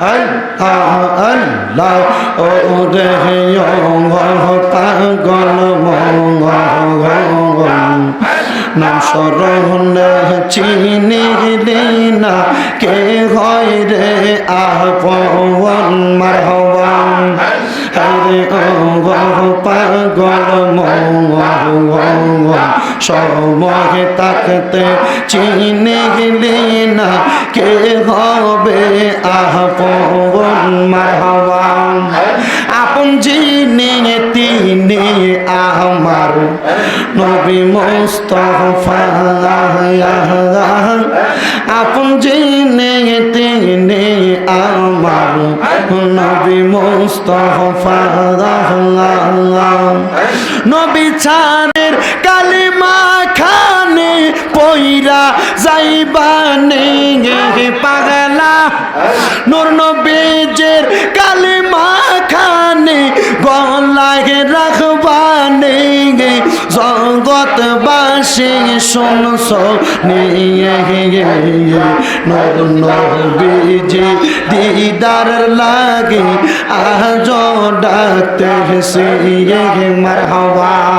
আল্লাহ আল্লাহ ও রে পাগল নাম স্মরণে চিনিলি না কে হয় রে আপন মারহবান পাগল সময় তাকতে চিনিলি না কে হবে আপন মারহবান আপন যিনি তিনি আমার নবী মোস্তফা আপন যিনি তিনি আমার নবী মোস্তফা নবী কালিমা খানে পইরা যাইবানে পাগলা। নূর নবীজের কালিমা জগৎবাসী শুনছ নিয়ে নবীজি দিদার লাগে আজ ডাকতে সে মার আল্লাহ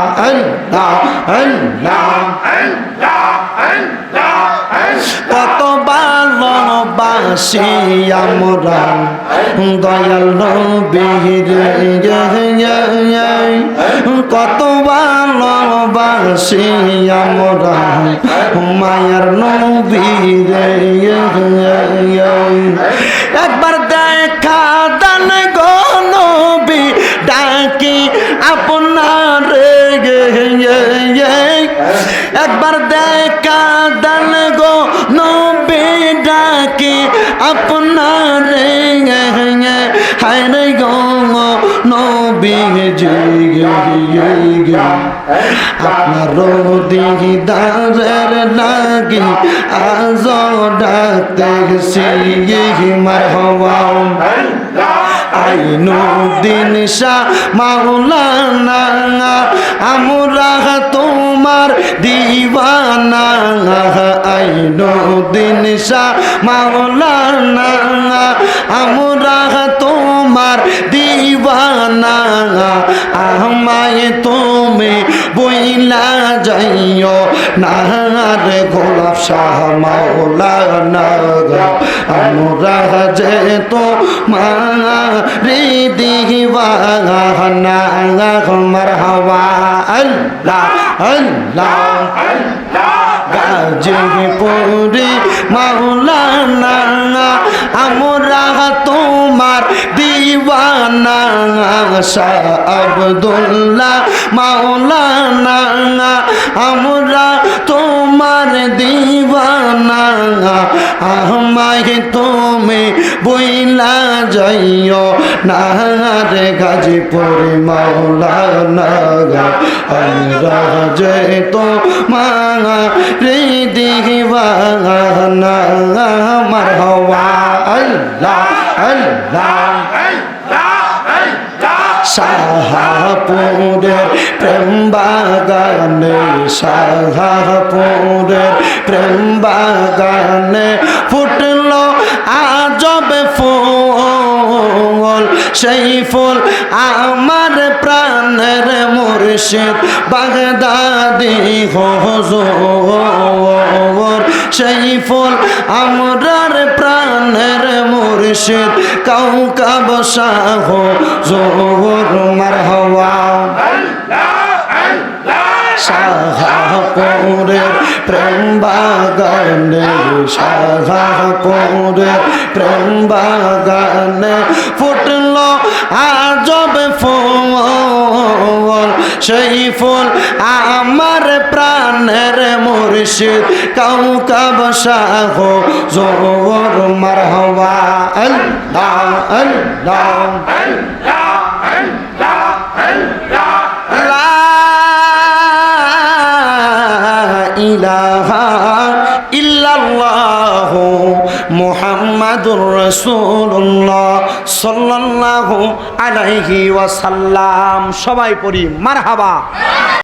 কত ভালোবাসি আমরা। দয়াল নবীর কত ভালোবাসি আমরা। মায়ার নবীর ডাকি আপনার হায় গো নবী আপনার দিদারের লাগি আজ ডাকতে গেছি মার হওয়া আইনুদ্দিন শাহ মাওলানা আমরা তোমার দিবানা আইনুদ্দিন শাহ মাওলানা আমরা তোমার দিবানা আমায় তুমি বইলা যাইও, নাহার গোলাপ শাহ মাওলানা আমরা যে তো মা রে দিবানা মারহাবা, আল্লাহ আল্লাহ। গাজীপুরে মাওলানা আমরা তোমার দিওয়ানা শাহ আব্দুল্লাহ মাওলানা আমরা তোমার দিওয়ানা আমায় তুমি বইলা যাইও। না রে গাজীপুর মাওলানা আমরা যে তো মা রে দিওয়ানা হওয়া আল্লাহ আল্লাহ। শাহাপুরের প্রেম বাগানে শাহাপুরের প্রেম বাগানে ফুটল আজব ফুল। সেই ফুল আমার প্রাণের মুর্শিদ বাগদাদি হজর। সেই ফুল আমরার প্রাণের মুর্শিদ কাউকাব শাহ জোর মার হওয়া। শাহাপুরের প্রেম বাগানে শাহাপুরের প্রেম বাগানে ফুটল আজব ফুল, সেই ফুল আমার প্রাণের মুর্শিদ কাউকাব শাহ জোর মার হওয়া আল্লাহ আল্লাহ ইলাহা ইল্লাল্লাহ সবাই পড়ি মারহাবা।